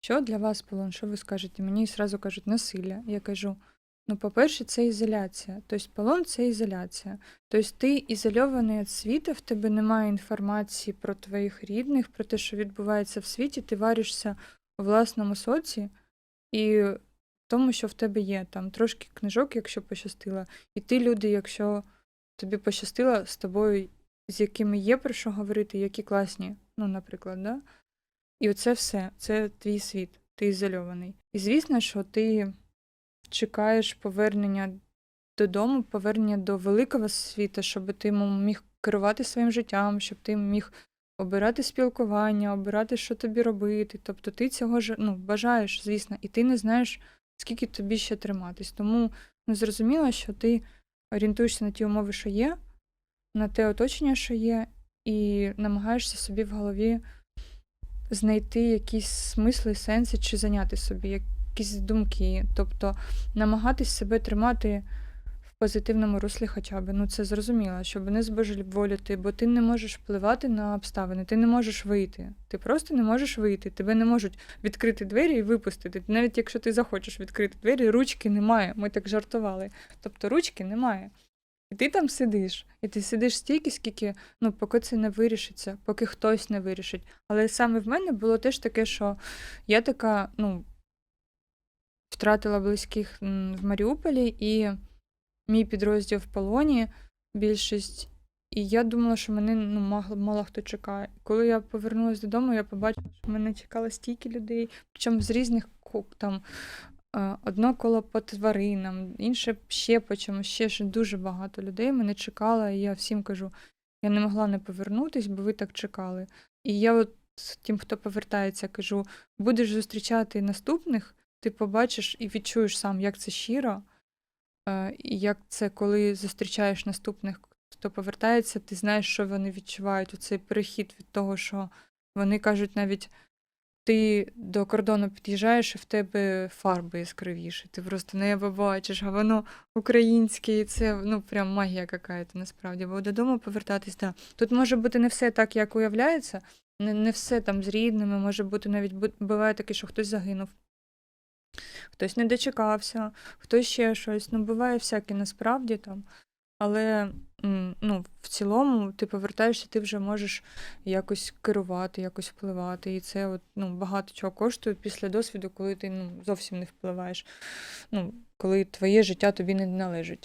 Що для вас полон? Що ви скажете? Мені зразу кажуть насилля. Я кажу: ну, по-перше, це ізоляція. Тобто полон це ізоляція. Тобто ти ізольований від світу, в тебе немає інформації про твоїх рідних, про те, що відбувається в світі, ти варишся у власному соці і в тому, що в тебе є. Там трошки книжок, якщо пощастило, і ти люди, якщо тобі пощастило з тобою, з якими є про що говорити, які класні, ну, наприклад, да? І оце все, це твій світ, ти ізольований. І звісно, що ти чекаєш повернення додому, повернення до великого світу, щоб ти міг керувати своїм життям, щоб ти міг обирати спілкування, обирати, що тобі робити. Тобто ти цього ж ну, бажаєш, звісно, і ти не знаєш, скільки тобі ще триматись. Тому ну, зрозуміло, що ти орієнтуєшся на ті умови, що є, на те оточення, що є, і намагаєшся собі в голові знайти якісь смисли, сенси чи зайняти собі якісь думки, тобто намагатись себе тримати в позитивному руслі хоча б. Ну це зрозуміло, щоб не збожеволіти, бо ти не можеш впливати на обставини, ти не можеш вийти. Ти просто не можеш вийти. Тебе не можуть відкрити двері і випустити. Навіть якщо ти захочеш відкрити двері, ручки немає. Ми так жартували. Тобто ручки немає. І ти там сидиш, і ти сидиш стільки, скільки, ну, поки це не вирішиться, поки хтось не вирішить. Але саме в мене було теж таке, що я така, ну, втратила близьких в Маріуполі, і мій підрозділ в полоні, більшість. І я думала, що мене ну, мало, мало хто чекає. Коли я повернулася додому, я побачила, що мене чекало стільки людей, причому з різних там. Е, Одно коло по тваринам, інше ще по чомусь, ще ж дуже багато людей мене чекало, і я всім кажу, я не могла не повернутись, бо ви так чекали. І я от тим, хто повертається, кажу: будеш зустрічати наступних, ти побачиш і відчуєш сам, як це щиро, е, і як це, коли зустрічаєш наступних, хто повертається, ти знаєш, що вони відчувають. Оцей перехід від того, що вони кажуть навіть. Ти до кордону під'їжджаєш, і в тебе фарби яскравіші. Ти просто небо бачиш, а воно українське, і це ну прям магія какая-то насправді. Бо додому повертатись, да. Тут може бути не все так, як уявляється, не, не все там з рідними, може бути навіть буває таке, що хтось загинув, хтось не дочекався, хтось ще щось. Ну, буває всяке насправді там. Але ну, в цілому ти повертаєшся, ти вже можеш якось керувати, якось впливати. І це от, ну, багато чого коштує після досвіду, коли ти ну, зовсім не впливаєш. Ну, коли твоє життя тобі не належить.